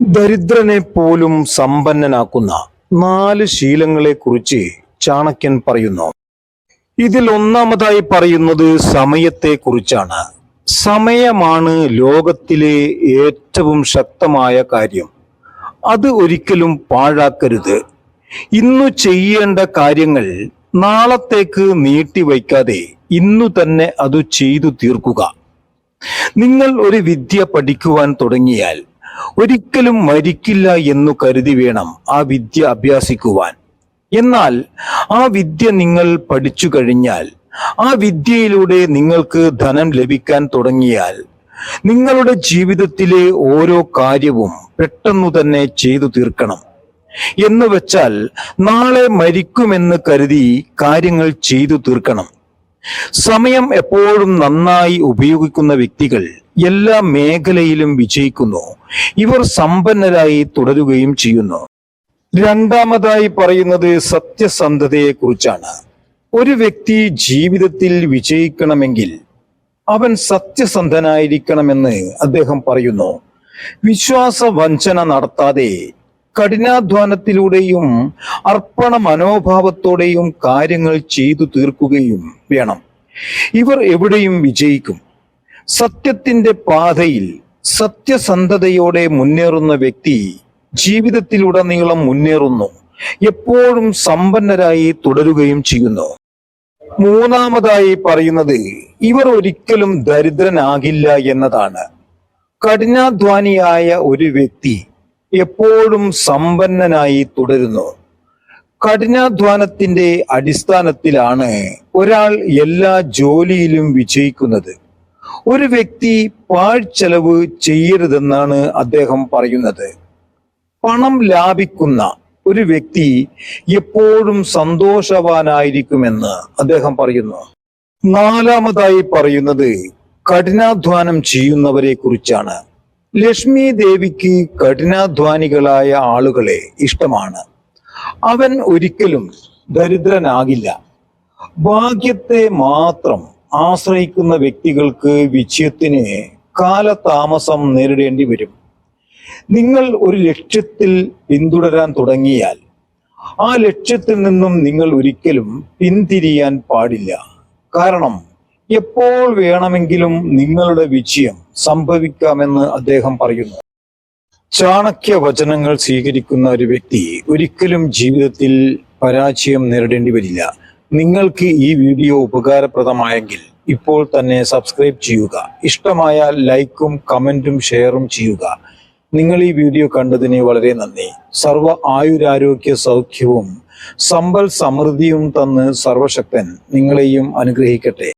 ദരിദ്രനെ പോലും സമ്പന്നനാക്കുന്ന നാല് ശീലങ്ങളെ കുറിച്ച് ചാണക്യൻ പറയുന്നു. ഇതിൽ ഒന്നാമതായി പറയുന്നത് സമയത്തെക്കുറിച്ചാണ് സമയമാണ് ലോകത്തിലെ ഏറ്റവും ശക്തമായ കാര്യം. അത് ഒരിക്കലും പാഴാക്കരുത്. ഇന്നു ചെയ്യേണ്ട കാര്യങ്ങൾ നാളത്തേക്ക് നീട്ടിവയ്ക്കാതെ ഇന്നു തന്നെ അത് ചെയ്തു തീർക്കുക. നിങ്ങൾ ഒരു വിദ്യ പഠിക്കുവാൻ തുടങ്ങിയാൽ ഒരിക്കലും മരിക്കില്ല എന്നു കരുതി വേണം ആ വിദ്യ അഭ്യാസിക്കുവാൻ. എന്നാൽ ആ വിദ്യ നിങ്ങൾ പഠിച്ചു കഴിഞ്ഞാൽ ആ വിദ്യയിലൂടെ നിങ്ങൾക്ക് ധനം ലഭിക്കാൻ തുടങ്ങിയാൽ നിങ്ങളുടെ ജീവിതത്തിലെ ഓരോ കാര്യവും പെട്ടെന്നു തന്നെ ചെയ്തു തീർക്കണം. എന്ന് വെച്ചാൽ നാളെ മരിക്കുമെന്ന് കരുതി കാര്യങ്ങൾ ചെയ്തു തീർക്കണം. സമയം എപ്പോഴും നന്നായി ഉപയോഗിക്കുന്ന വ്യക്തികൾ എല്ലാ മേഖലയിലും വിജയിക്കുന്നു. ഇവർ സമ്പന്നരായി തുടരുകയും ചെയ്യുന്നു. രണ്ടാമതായി പറയുന്നത് സത്യസന്ധതയെ കുറിച്ചാണ് ഒരു വ്യക്തി ജീവിതത്തിൽ വിജയിക്കണമെങ്കിൽ അവൻ സത്യസന്ധനായിരിക്കണമെന്ന് അദ്ദേഹം പറയുന്നു. വിശ്വാസ വഞ്ചന നടത്താതെ കഠിനാധ്വാനത്തിലൂടെയും അർപ്പണ മനോഭാവത്തോടെയും കാര്യങ്ങൾ ചെയ്തു തീർക്കുകയും വേണം. ഇവർ എവിടെയും വിജയിക്കും. സത്യത്തിന്റെ പാതയിൽ സത്യസന്ധതയോടെ മുന്നേറുന്ന വ്യക്തി ജീവിതത്തിലുടനീളം മുന്നേറുന്നു. എപ്പോഴും സമ്പന്നരായി തുടരുകയും ചെയ്യുന്നു. മൂന്നാമതായി പറയുന്നത് ഇവർ ഒരിക്കലും ദരിദ്രനാകില്ല എന്നതാണ്. കഠിനാധ്വാനിയായ ഒരു വ്യക്തി എപ്പോഴും സമ്പന്നനായി തുടരുന്നു. കഠിനാധ്വാനത്തിന്റെ അടിസ്ഥാനത്തിലാണ് ഒരാൾ എല്ലാ ജോലിയിലും വിജയിക്കുന്നത്. ഒരു വ്യക്തി പാഴ്ചെലവ് ചെയ്യരുതെന്നാണ് അദ്ദേഹം പറയുന്നത്. പണം ലാഭിക്കുന്ന ഒരു വ്യക്തി എപ്പോഴും സന്തോഷവാനായിരിക്കുമെന്ന് അദ്ദേഹം പറയുന്നു. നാലാമതായി പറയുന്നത് കഠിനാധ്വാനം ചെയ്യുന്നവരെ കുറിച്ചാണ്. ലക്ഷ്മി ദേവിക്ക് കഠിനാധ്വാനികളായ ആളുകളെ ഇഷ്ടമാണ്. അവൻ ഒരിക്കലും ദരിദ്രനാകില്ല. ഭാഗ്യത്തെ മാത്രം ആശ്രയിക്കുന്ന വ്യക്തികൾക്ക് വിജയത്തിന് കാലതാമസം നേരിടേണ്ടി വരും. നിങ്ങൾ ഒരു ലക്ഷ്യത്തിൽ പിന്തുടരാൻ തുടങ്ങിയാൽ ആ ലക്ഷ്യത്തിൽ നിന്നും നിങ്ങൾ ഒരിക്കലും പിന്തിരിയാൻ പാടില്ല. കാരണം എപ്പോൾ വേണമെങ്കിലും നിങ്ങളുടെ വിജയം സംഭവിക്കാമെന്ന് അദ്ദേഹം പറയുന്നു. ചാണക്യ വചനങ്ങൾ സ്വീകരിക്കുന്ന ഒരു വ്യക്തി ഒരിക്കലും ജീവിതത്തിൽ പരാജയം നേരിടേണ്ടി വരില്ല. നിങ്ങൾക്ക് ഈ വീഡിയോ ഉപകാരപ്രദമായെങ്കിൽ ഇപ്പോൾ തന്നെ സബ്സ്ക്രൈബ് ചെയ്യുക. ഇഷ്ടമായ ലൈക്കും കമന്റും ഷെയറും ചെയ്യുക. നിങ്ങൾ ഈ വീഡിയോ കണ്ടതിന് വളരെ നന്ദി. സർവ ആയുരാരോഗ്യ സൗഖ്യവും സമ്പൽ സമൃദ്ധിയും തന്ന് സർവശക്തൻ നിങ്ങളെയും അനുഗ്രഹിക്കട്ടെ.